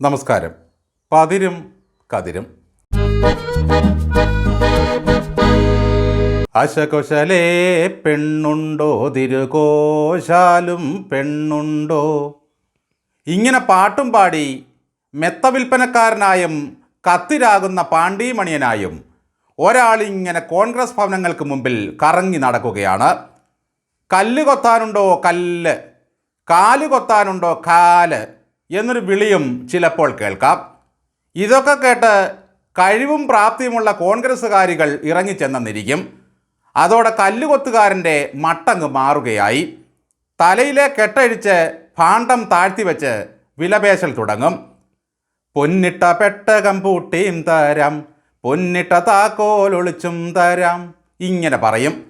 നമസ്കാരം. പതിരും കതിരും. അശകുശലേ പെണ്ണുണ്ടോ തിരുകോശാലും പെണ്ണുണ്ടോ? ഇങ്ങനെ പാട്ടും പാടി മെത്ത വിൽപ്പനക്കാരനായും കത്തിരാകുന്ന പാണ്ഡിമണിയനായും ഒരാളിങ്ങനെ കോൺഗ്രസ് ഭവനങ്ങൾക്ക് മുമ്പിൽ കറങ്ങി നടക്കുകയാണ്. കല്ല് കൊത്താനുണ്ടോ കല്ല്? കാൽ കൊത്താനുണ്ടോ കാൽ? എന്നൊരു വിളിയും ചിലപ്പോൾ കേൾക്കാം. ഇതൊക്കെ കേട്ട് കഴിവും പ്രാപ്തിയുമുള്ള കോൺഗ്രസ്സുകാരികൾ ഇറങ്ങിച്ചെന്നിരിക്കും അതോടെ കല്ലുകൊത്തുകാരന്റെ മട്ടങ്ങ് മാറുകയായി. തലയിലെ കെട്ടഴിച്ച് ഭാണ്ഡം താഴ്ത്തിവെച്ച് വിലപേശൽ തുടങ്ങും. പൊന്നിട്ട പെട്ടകം പൂട്ടിയും തരാം പൊന്നിട്ട താക്കോൽ ഒളിച്ചും തരാം ഇങ്ങനെ പറയും.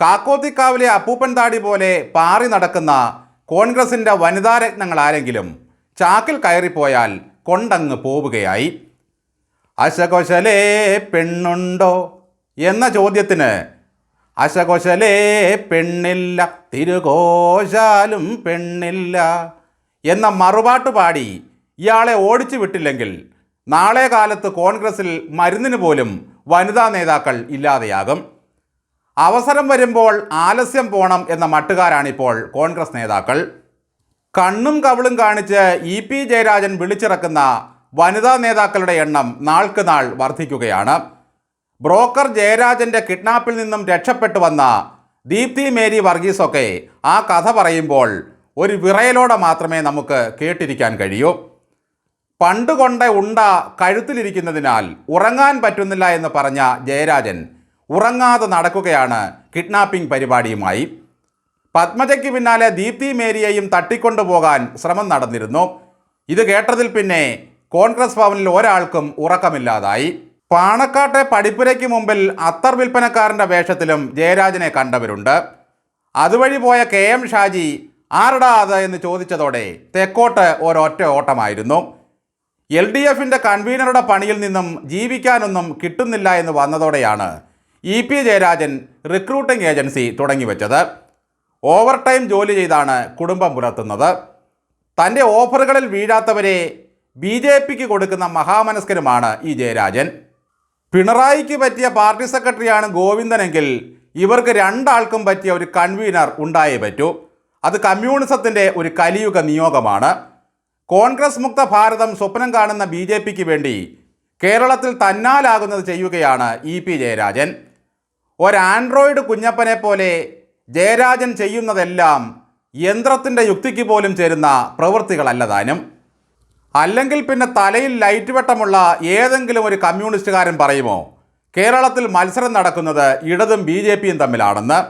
കാക്കോത്തിക്കാവിലെ അപ്പൂപ്പൻ താടി പോലെ പാറി നടക്കുന്ന കോൺഗ്രസിന്റെ വനിതാരത്നങ്ങൾ ആരെങ്കിലും ചാക്കിൽ കയറിപ്പോയാൽ കൊണ്ടങ്ങ് പോവുകയായി. അശകോശലേ പെണ്ണുണ്ടോ? എന്ന ചോദ്യത്തിന് അശകോശലേ പെണ്ണില്ല തിരുകോശാലും പെണ്ണില്ല എന്ന മറുപാട്ട് പാടി ഇയാളെ ഓടിച്ചു വിട്ടില്ലെങ്കിൽ നാളെ കാലത്ത് കോൺഗ്രസിൽ മരുന്നിന് പോലും വനിതാ നേതാക്കൾ ഇല്ലാതെയാകും. അവസരം വരുമ്പോൾ ആലസ്യം പോണം എന്ന മട്ടുകാരാണിപ്പോൾ കോൺഗ്രസ് നേതാക്കൾ. കണ്ണും കവിളും കാണിച്ച് ഇ പി ജയരാജൻ വിളിച്ചിറക്കുന്ന വനിതാ നേതാക്കളുടെ എണ്ണം നാൾക്ക് നാൾ വർദ്ധിക്കുകയാണ്. ബ്രോക്കർ ജയരാജന്റെ കിഡ്നാപ്പിൽ നിന്നും രക്ഷപ്പെട്ടു വന്ന ദീപ്തി മേരി വർഗീസൊക്കെ ആ കഥ പറയുമ്പോൾ ഒരു വിറയലോടെ മാത്രമേ നമുക്ക് കേട്ടിരിക്കാൻ കഴിയൂ. പണ്ട് കൊണ്ട ഉണ്ട കഴുത്തിലിരിക്കുന്നതിനാൽ ഉറങ്ങാൻ പറ്റുന്നില്ല എന്ന് പറഞ്ഞ ജയരാജൻ ഉറങ്ങാതെ നടക്കുകയാണ് കിഡ്നാപ്പിംഗ് പരിപാടിയുമായി. പത്മജയ്ക്ക് പിന്നാലെ ദീപ്തി മേരിയെയും തട്ടിക്കൊണ്ടുപോകാൻ ശ്രമം നടന്നിരുന്നു. ഇത് കേട്ടതിൽ പിന്നെ കോൺഗ്രസ് ഭവനിൽ ഒരാൾക്കും ഉറക്കമില്ലാതായി. പാണക്കാട്ടെ പടിപ്പുരയ്ക്ക് മുമ്പിൽ അത്തർ വിൽപ്പനക്കാരന്റെ വേഷത്തിലും ജയരാജനെ കണ്ടവരുണ്ട്. അതുവഴി പോയ കെ എം ഷാജി ആരടാ അത്? എന്ന് ചോദിച്ചതോടെ തെക്കോട്ട് ഒരൊറ്റ ഓട്ടമായിരുന്നു. എൽ ഡി എഫിന്റെ കൺവീനറുടെ പണിയിൽ നിന്നും ജീവിക്കാനൊന്നും കിട്ടുന്നില്ല എന്ന് വന്നതോടെയാണ് E P Jayarajan recruiting agency തുടങ്ങിവെച്ചത്. Over time ജോലി ചെയ്താണ് കുടുംബം പുലർത്തുന്നത്. തന്റെ ഓഫറുകളിൽ വീഴാത്തവരെ ബി ജെ പിക്ക് കൊടുക്കുന്ന മഹാമനസ്കരുമാണ് ഈ ജയരാജൻ. പിണറായിക്ക് പറ്റിയ പാർട്ടി സെക്രട്ടറിയാണ് ഗോവിന്ദനെങ്കിൽ ഇവർക്ക് രണ്ടാൾക്കും പറ്റിയ ഒരു കൺവീനർ ഉണ്ടായേ പറ്റൂ. അത് കമ്മ്യൂണിസത്തിന്റെ ഒരു കലിയുഗ നിയോഗമാണ്. കോൺഗ്രസ് മുക്ത ഭാരതം സ്വപ്നം കാണുന്ന ബി ജെ പിക്ക് വേണ്ടി കേരളത്തിൽ തന്നാലാകുന്നത് ചെയ്യുകയാണ് ഇ പി ജയരാജൻ. ഒരു ആൻഡ്രോയിഡ് കുഞ്ഞപ്പനെ പോലെ ജയരാജൻ ചെയ്യുന്നതെല്ലാം യന്ത്രത്തിന്റെ യുക്തിക്ക് പോലും ചേരുന്ന പ്രവൃത്തികളല്ല താനും. അല്ലെങ്കിൽ പിന്നെ തലയിൽ ലൈറ്റ് വെട്ടമുള്ള ഏതെങ്കിലും ഒരു കമ്മ്യൂണിസ്റ്റുകാരൻ പറയുമോ കേരളത്തിൽ മത്സരം നടക്കുന്നത് ഇടതും ബി ജെ പിയും തമ്മിലാണെന്ന്.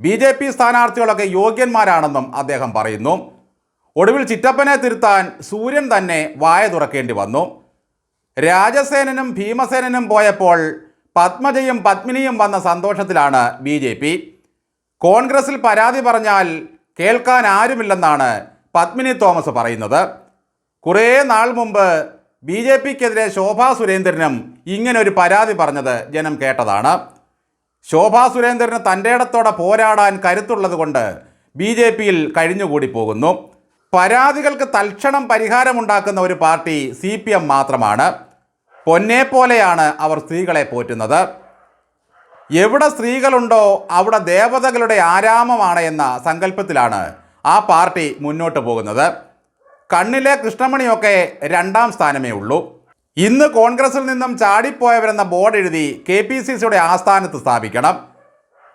ബി ജെ പി സ്ഥാനാർത്ഥികളൊക്കെ യോഗ്യന്മാരാണെന്നും അദ്ദേഹം പറയുന്നു. ഒടുവിൽ ചിറ്റപ്പനെ തിരുത്താൻ സൂര്യൻ തന്നെ വായ തുറക്കേണ്ടി വന്നു. രാജസേനനും ഭീമസേനനും പോയപ്പോൾ പത്മജയും പത്മിനിയും വന്ന സന്തോഷത്തിലാണ് ബി കോൺഗ്രസിൽ പരാതി പറഞ്ഞാൽ കേൾക്കാൻ ആരുമില്ലെന്നാണ് പത്മിനി തോമസ് പറയുന്നത്. കുറേ നാൾ മുമ്പ് ബി ജെ പിക്കെതിരെ ശോഭാ സുരേന്ദ്രനും ഇങ്ങനെ ഒരു പരാതി പറഞ്ഞത് ജനം കേട്ടതാണ്. ശോഭാ സുരേന്ദ്രന് തന്റെ ഇടത്തോടെ പോരാടാൻ കരുത്തുള്ളത് കൊണ്ട് ബി ജെ പിയിൽ കഴിഞ്ഞുകൂടി പോകുന്നു. പരാതികൾക്ക് തൽക്ഷണം പരിഹാരമുണ്ടാക്കുന്ന ഒരു പാർട്ടി സി പി എം മാത്രമാണ്. പൊന്നെ പോലെയാണ് അവർ സ്ത്രീകളെ പോറ്റുന്നത്. എവിടെ സ്ത്രീകളുണ്ടോ അവിടെ ദേവതകളുടെ ആരാമമാണ് എന്ന സങ്കല്പത്തിലാണ് ആ പാർട്ടി മുന്നോട്ട് പോകുന്നത്. കണ്ണിലെ കൃഷ്ണമണിയൊക്കെ രണ്ടാം സ്ഥാനമേ ഉള്ളൂ. ഇന്ന് കോൺഗ്രസിൽ നിന്നും ചാടിപ്പോയവരെന്ന ബോർഡ് എഴുതി കെ പി സി സിയുടെ ആസ്ഥാനത്ത് സ്ഥാപിക്കണം.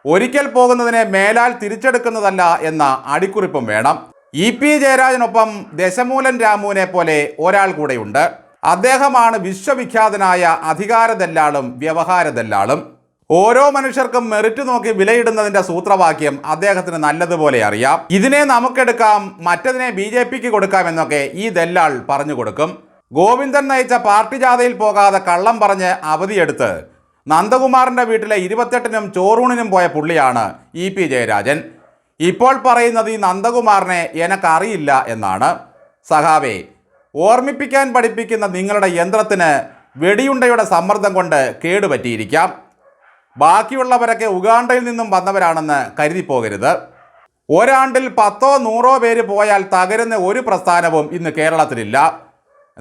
ഒരിക്കൽ പോകുന്നതിനെ മേലാൽ തിരിച്ചെടുക്കുന്നതല്ല എന്ന അടിക്കുറിപ്പും വേണം. ഇ പി ജയരാജനൊപ്പം ദശമൂലൻ രാമുവിനെ പോലെ ഒരാൾ കൂടെയുണ്ട്. അദ്ദേഹമാണ് വിശ്വവിഖ്യാതനായ അധികാരദല്ലാളും വ്യവഹാരദല്ലാളും. ഓരോ മനുഷ്യർക്കും മെറിറ്റ് നോക്കി വിലയിടുന്നതിന്റെ സൂത്രവാക്യം അദ്ദേഹത്തിന് നല്ലതുപോലെ അറിയാം. ഇതിനെ നമുക്കെടുക്കാം മറ്റതിനെ ബി ജെ പിക്ക് കൊടുക്കാം എന്നൊക്കെ ഈ ദല്ലാൾ പറഞ്ഞു കൊടുക്കും. ഗോവിന്ദൻ നയിച്ച പാർട്ടി ജാഥയിൽ പോകാതെ കള്ളം പറഞ്ഞ് അവധിയെടുത്ത് നന്ദകുമാറിന്റെ വീട്ടിലെ ഇരുപത്തെട്ടിനും ചോറൂണിനും പോയ പുള്ളിയാണ് ഇ പി ജയരാജൻ. ഇപ്പോൾ പറയുന്നത് ഈ നന്ദകുമാറിനെ എനക്കറിയില്ല എന്നാണ്. സഹാവേ ഓർമ്മിപ്പിക്കാൻ പഠിപ്പിക്കുന്ന നിങ്ങളുടെ യന്ത്രത്തിന് വെടിയുണ്ടയുടെ സമ്മർദ്ദം കൊണ്ട് കേടുപറ്റിയിരിക്കാം. ബാക്കിയുള്ളവരൊക്കെ ഉഗാണ്ടയിൽ നിന്നും വന്നവരാണെന്ന് കരുതി പോകരുത് ഒരാണ്ടിൽ പത്തോ നൂറോ പേര് പോയാൽ തകരുന്ന ഒരു പ്രസ്ഥാനവും ഇന്ന് കേരളത്തിലില്ല.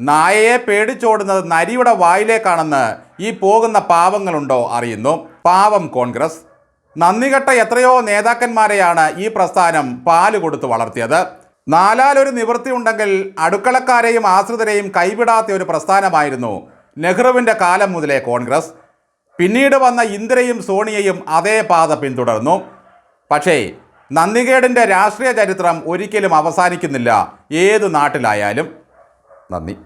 നായയെ പേടിച്ചോടുന്നത് നരിയുടെ വായിലേക്കാണെന്ന് ഈ പോകുന്ന പാവങ്ങളുണ്ടോ അറിയുന്നു. പാവം കോൺഗ്രസ്. നന്ദികെട്ട എത്രയോ നേതാക്കന്മാരെയാണ് ഈ പ്രസ്ഥാനം പാൽ കൊടുത്ത് വളർത്തിയത്. നാലാലൊരു നിവൃത്തി ഉണ്ടെങ്കിൽ അടുക്കളക്കാരെയും ആശ്രിതരെയും കൈവിടാത്ത ഒരു പ്രസ്ഥാനമായിരുന്നു നെഹ്റുവിന്റെ കാലം മുതലേ കോൺഗ്രസ്. പിന്നീട് വന്ന ഇന്ദിരയും സോണിയയും അതേ പാത പിന്തുടർന്നു. പക്ഷേ നന്ദികേടിന്റെ രാഷ്ട്രീയ ചരിത്രം ഒരിക്കലും അവസാനിക്കുന്നില്ല. ഏത് നാട്ടിലായാലും. നന്ദി.